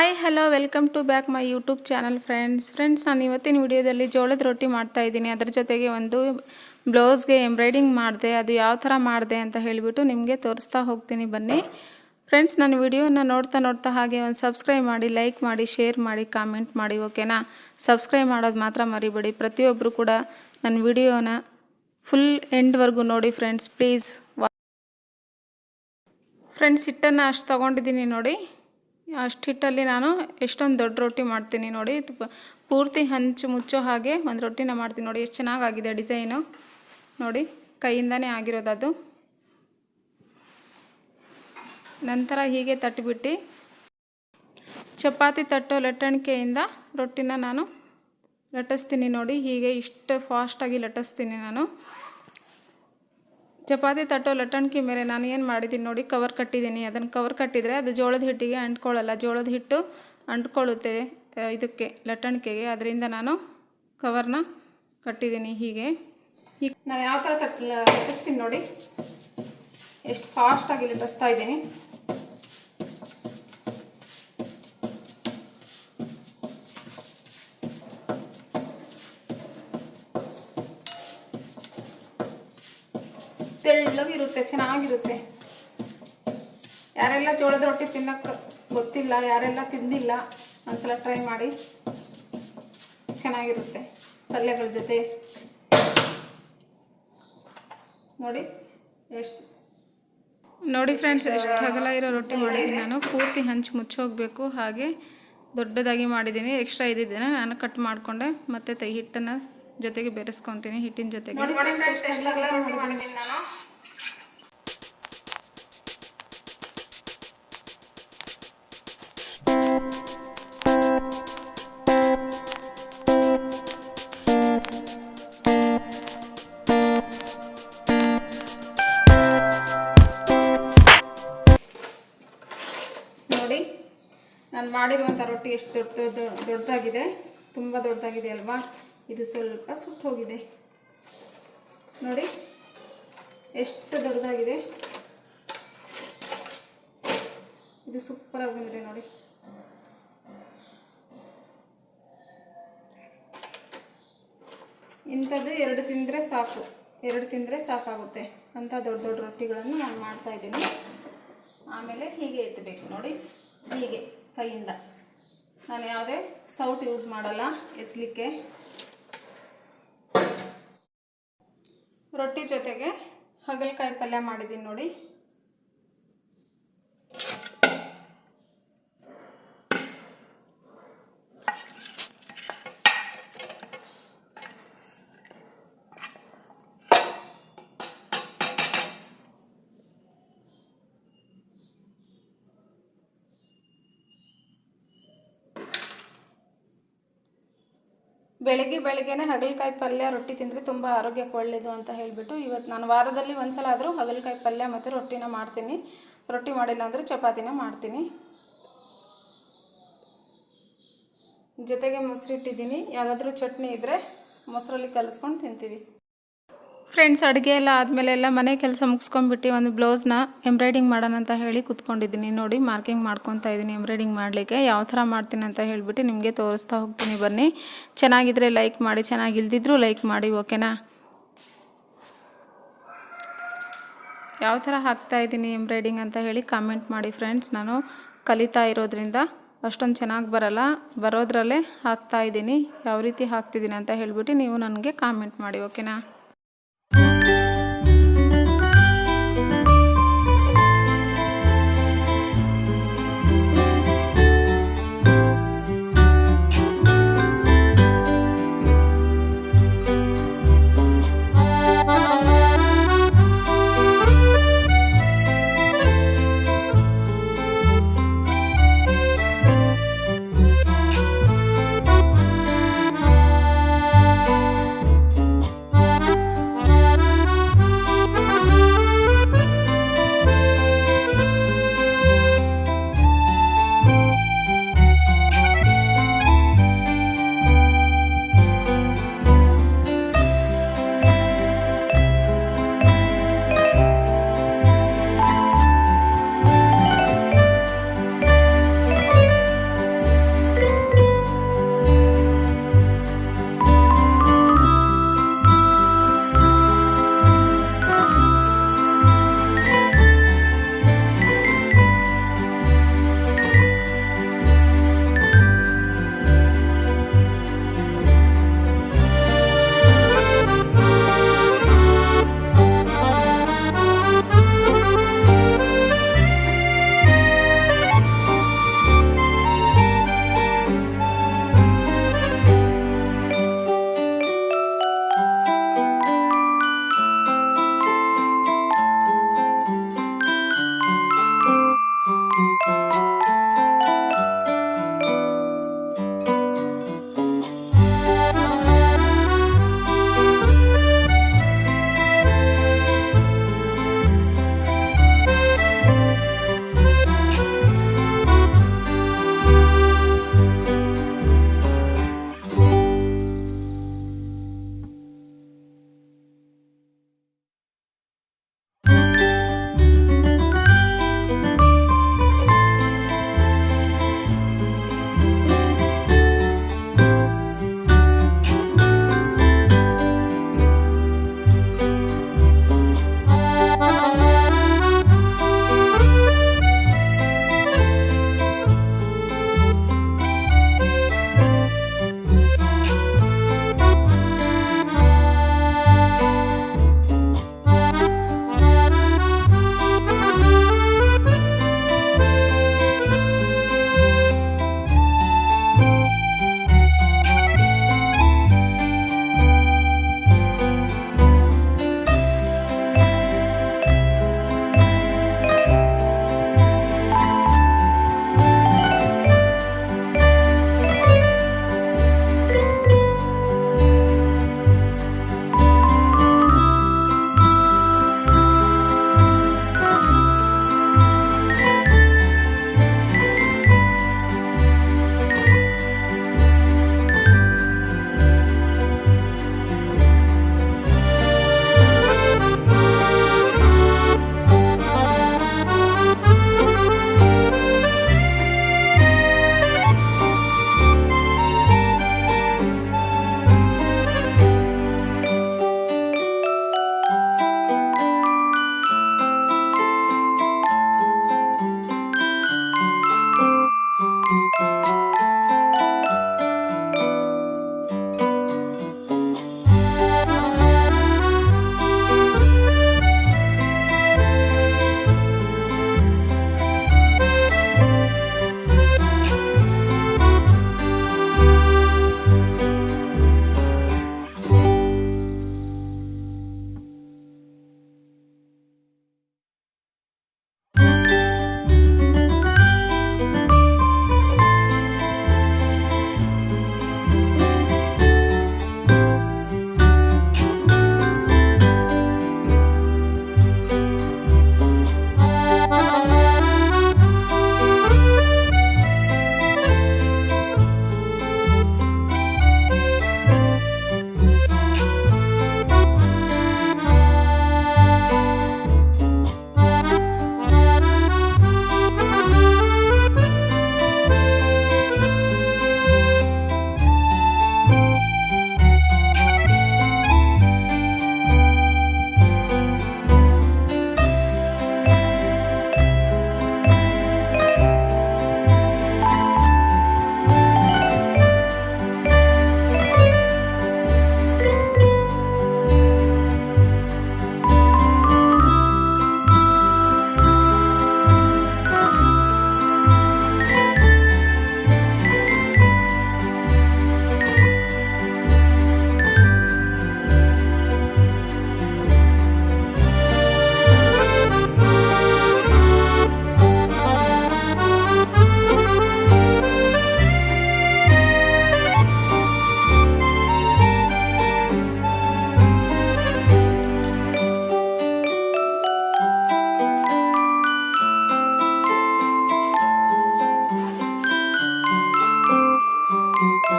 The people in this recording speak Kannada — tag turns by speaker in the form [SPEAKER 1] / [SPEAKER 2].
[SPEAKER 1] Hi hello welcome to back my YouTube channel friends friends ನಾನು ಇವತ್ತಿನ ವಿಡಿಯೋದಲ್ಲಿ ಜೋಳದ ರೊಟ್ಟಿ ಮಾಡ್ತಾ ಇದ್ದೀನಿ. ಅದರ ಜೊತೆಗೆ ಒಂದು ಬ್ಲೌಸ್ಗೆ ಎಂಬ್ರಾಯ್ಡಿಂಗ್ ಮಾಡಿದೆ. ಅದು ಯಾವ ಥರ ಮಾಡಿದೆ ಅಂತ ಹೇಳಿಬಿಟ್ಟು ನಿಮಗೆ ತೋರಿಸ್ತಾ ಹೋಗ್ತೀನಿ. ಬನ್ನಿ. ಫ್ರೆಂಡ್ಸ್ ನನ್ನ ವಿಡಿಯೋನ ನೋಡ್ತಾ ನೋಡ್ತಾ ಹಾಗೆ ಒಂದು ಸಬ್ಸ್ಕ್ರೈಬ್ ಮಾಡಿ ಲೈಕ್ ಮಾಡಿ ಶೇರ್ ಮಾಡಿ ಕಾಮೆಂಟ್ ಮಾಡಿ ಓಕೆನಾ ಸಬ್ಸ್ಕ್ರೈಬ್ ಮಾಡೋದು ಮಾತ್ರ ಮರಿಬೇಡಿ. ಪ್ರತಿಯೊಬ್ಬರು ಕೂಡ ನನ್ನ ವಿಡಿಯೋನ ಫುಲ್ ಎಂಡ್ವರೆಗೂ ನೋಡಿ ಫ್ರೆಂಡ್ಸ್ ಪ್ಲೀಸ್ ಫ್ರೆಂಡ್ಸ್ ಹಿಟ್ಟನ್ನು ಅಷ್ಟು ತೊಗೊಂಡಿದ್ದೀನಿ ನೋಡಿ. ಅಷ್ಟು ಹಿಟ್ಟಲ್ಲಿ ನಾನು ಎಷ್ಟೊಂದು ದೊಡ್ಡ ರೊಟ್ಟಿ ಮಾಡ್ತೀನಿ ನೋಡಿ. ಪೂರ್ತಿ ಹಂಚು ಮುಚ್ಚೋ ಹಾಗೆ ಒಂದು ರೊಟ್ಟಿನ ಮಾಡ್ತೀನಿ ನೋಡಿ. ಎಷ್ಟು ಚೆನ್ನಾಗಾಗಿದೆ ಡಿಸೈನು. ನೋಡಿ, ಕೈಯಿಂದನೇ ಅದು. ನಂತರ ಹೀಗೆ ತಟ್ಟಿಬಿಟ್ಟು ಚಪಾತಿ ತಟ್ಟೋ ಲಟ್ಟಣಿಕೆಯಿಂದ ರೊಟ್ಟಿನ ನಾನು ಲಟ್ಟಿಸ್ತೀನಿ ನೋಡಿ. ಹೀಗೆ ಇಷ್ಟು ಫಾಸ್ಟಾಗಿ ಲಟ್ಟಿಸ್ತೀನಿ ನಾನು. ಚಪಾತಿ ತಟ್ಟೋ ಲಟ್ಟಣಿಕೆ ಮೇಲೆ ನಾನು ಏನು ಮಾಡಿದ್ದೀನಿ ನೋಡಿ ಕವರ್ ಕಟ್ಟಿದ್ದೀನಿ. ಅದನ್ನು ಕವರ್ ಕಟ್ಟಿದರೆ ಅದು ಜೋಳದ ಹಿಟ್ಟಿಗೆ ಅಂಟ್ಕೊಳ್ಳಲ್ಲ. ಜೋಳದ ಹಿಟ್ಟು ಅಂಟ್ಕೊಳ್ಳುತ್ತೆ ಇದಕ್ಕೆ, ಲಟ್ಟಣಿಕೆಗೆ. ಅದರಿಂದ ನಾನು ಕವರ್ನ ಕಟ್ಟಿದ್ದೀನಿ ಹೀಗೆ. ಈಗ ನಾನು ಯಾವ ಥರ ತಟ್ಟಿಸ್ತೀನಿ ನೋಡಿ. ಎಷ್ಟು ಫಾಸ್ಟಾಗಿ ಲಟ್ಟಿಸ್ತಾ ಇದ್ದೀನಿ. ತೆಳ್ಳಗಿರುತ್ತೆ ಚೆನ್ನಾಗಿರುತ್ತೆ. ಯಾರೆಲ್ಲ ಜೋಳದ ರೊಟ್ಟಿ ತಿನ್ನಕ್ಕೆ ಗೊತ್ತಿಲ್ಲ ಯಾರೆಲ್ಲ ತಿಂದಿಲ್ಲ ಒಂದ್ಸಲ ಟ್ರೈ ಮಾಡಿ. ಚೆನ್ನಾಗಿರುತ್ತೆ ಪಲ್ಯಗಳ ಜೊತೆ. ನೋಡಿ ಎಷ್ಟು ನೋಡಿ ಫ್ರೆಂಡ್ಸ್ ಎಷ್ಟು ಹಗಲ ಇರೋ ರೊಟ್ಟಿ ಮಾಡಿದ್ದೀನಿ ನಾನು. ಪೂರ್ತಿ ಹಂಚು ಮುಚ್ಚೋಗಬೇಕು ಹಾಗೆ ದೊಡ್ಡದಾಗಿ ಮಾಡಿದ್ದೀನಿ. ಎಕ್ಸ್ಟ್ರಾ ಇದ್ದಿದ್ದೇನೆ ನಾನು ಕಟ್ ಮಾಡಿಕೊಂಡೆ ಮತ್ತೆ ತೈ ಹಿಟ್ಟನ್ನು ಜೊತೆಗೆ ಬೆರೆಸ್ಕೊತೀನಿ ಹಿಟ್ಟಿನ ಜೊತೆಗೆ. ನೋಡಿ ನಾನು. ಮಾಡಿರುವಂಥ ರೊಟ್ಟಿ ಎಷ್ಟು ದೊಡ್ಡ ದೊಡ್ಡದಾಗಿದೆ. ತುಂಬ ದೊಡ್ಡದಾಗಿದೆ ಅಲ್ವಾ? ಇದು ಸ್ವಲ್ಪ ಸುಟ್ಟು ಹೋಗಿದೆ ನೋಡಿ, ಎಷ್ಟು ದೊಡ್ಡದಾಗಿದೆ. ಇದು ಸೂಪರಾಗಿ ಬಂದಿದೆ ನೋಡಿ. ಇಂಥದ್ದು ಎರಡು ತಿಂದರೆ ಸಾಕು. ಎರಡು ತಿಂದರೆ ಸಾಕಾಗುತ್ತೆ. ಅಂಥ ದೊಡ್ಡ ದೊಡ್ಡ ರೊಟ್ಟಿಗಳನ್ನು ನಾನು ಮಾಡ್ತಾ ಇದ್ದೀನಿ. ಆಮೇಲೆ ಹೀಗೆ ಎತ್ತಬೇಕು ನೋಡಿ. ಹೀಗೆ ಕೈಯಿಂದ. ನಾನು ಯಾವುದೇ ಸೌಟ್ ಯೂಸ್ ಮಾಡಲ್ಲ ಎತ್ತಲಿಕ್ಕೆ. ರೊಟ್ಟಿ ಜೊತೆಗೆ ಹಾಗಲಕಾಯಿ ಪಲ್ಯ ಮಾಡಿದ್ದೀನಿ ನೋಡಿ. ಬೆಳಗ್ಗೆ ಬೆಳಗ್ಗೆನೆ ಹಗಲಕಾಯಿ ಪಲ್ಯ ರೊಟ್ಟಿ ತಿಂದರೆ ತುಂಬ ಆರೋಗ್ಯಕ್ಕೆ ಒಳ್ಳೆಯದು ಅಂತ ಹೇಳಿಬಿಟ್ಟು ಇವತ್ತು ನಾನು ವಾರದಲ್ಲಿ ಒಂದು ಸಲ ಆದರೂ ಹಗಲಕಾಯಿ ಪಲ್ಯ ಮತ್ತು ರೊಟ್ಟಿನ ಮಾಡ್ತೀನಿ. ರೊಟ್ಟಿ ಮಾಡಿಲ್ಲ ಅಂದರೆ ಚಪಾತಿನ ಮಾಡ್ತೀನಿ. ಜೊತೆಗೆ ಮೊಸರು ಇಟ್ಟಿದ್ದೀನಿ. ಯಾವುದಾದ್ರೂ ಚಟ್ನಿ ಇದ್ದರೆ ಮೊಸರಲ್ಲಿ ಕಲಿಸ್ಕೊಂಡು ತಿಂತೀವಿ. ಫ್ರೆಂಡ್ಸ್ ಅಡುಗೆ ಎಲ್ಲ ಆದಮೇಲೆ ಎಲ್ಲ ಮನೆ ಕೆಲಸ ಮುಗಿಸ್ಕೊಂಡ್ಬಿಟ್ಟು ಒಂದು ಬ್ಲೌಸ್ನ ಎಂಬ್ರಾಯ್ಡಿಂಗ್ ಮಾಡೋಣ ಅಂತ ಹೇಳಿ ಕೂತ್ಕೊಂಡಿದ್ದೀನಿ. ನೋಡಿ ಮಾರ್ಕಿಂಗ್ ಮಾಡ್ಕೊತಾ ಇದ್ದೀನಿ ಎಂಬ್ರಾಯ್ಡಿಂಗ್ ಮಾಡಲಿಕ್ಕೆ. ಯಾವ ಥರ ಮಾಡ್ತೀನಿ ಅಂತ ಹೇಳಿಬಿಟ್ಟು ನಿಮಗೆ ತೋರಿಸ್ತಾ ಹೋಗ್ತೀನಿ ಬನ್ನಿ. ಚೆನ್ನಾಗಿದ್ರೆ ಲೈಕ್ ಮಾಡಿ, ಚೆನ್ನಾಗಿಲ್ದಿದ್ರೂ ಲೈಕ್ ಮಾಡಿ ಓಕೆನಾ ಯಾವ ಥರ ಹಾಕ್ತಾ ಇದ್ದೀನಿ ಎಂಬ್ರಾಯ್ಡಿಂಗ್ ಅಂತ ಹೇಳಿ ಕಾಮೆಂಟ್ ಮಾಡಿ ಫ್ರೆಂಡ್ಸ್ ನಾನು ಕಲಿತಾ ಇರೋದ್ರಿಂದ ಅಷ್ಟೊಂದು ಚೆನ್ನಾಗಿ ಬರಲ್ಲ. ಬರೋದ್ರಲ್ಲೇ ಹಾಕ್ತಾ ಇದ್ದೀನಿ ಯಾವ ರೀತಿ ಹಾಕ್ತಿದ್ದೀನಿ ಅಂತ ಹೇಳಿಬಿಟ್ಟು ನೀವು ನನಗೆ ಕಾಮೆಂಟ್ ಮಾಡಿ ಓಕೆನಾ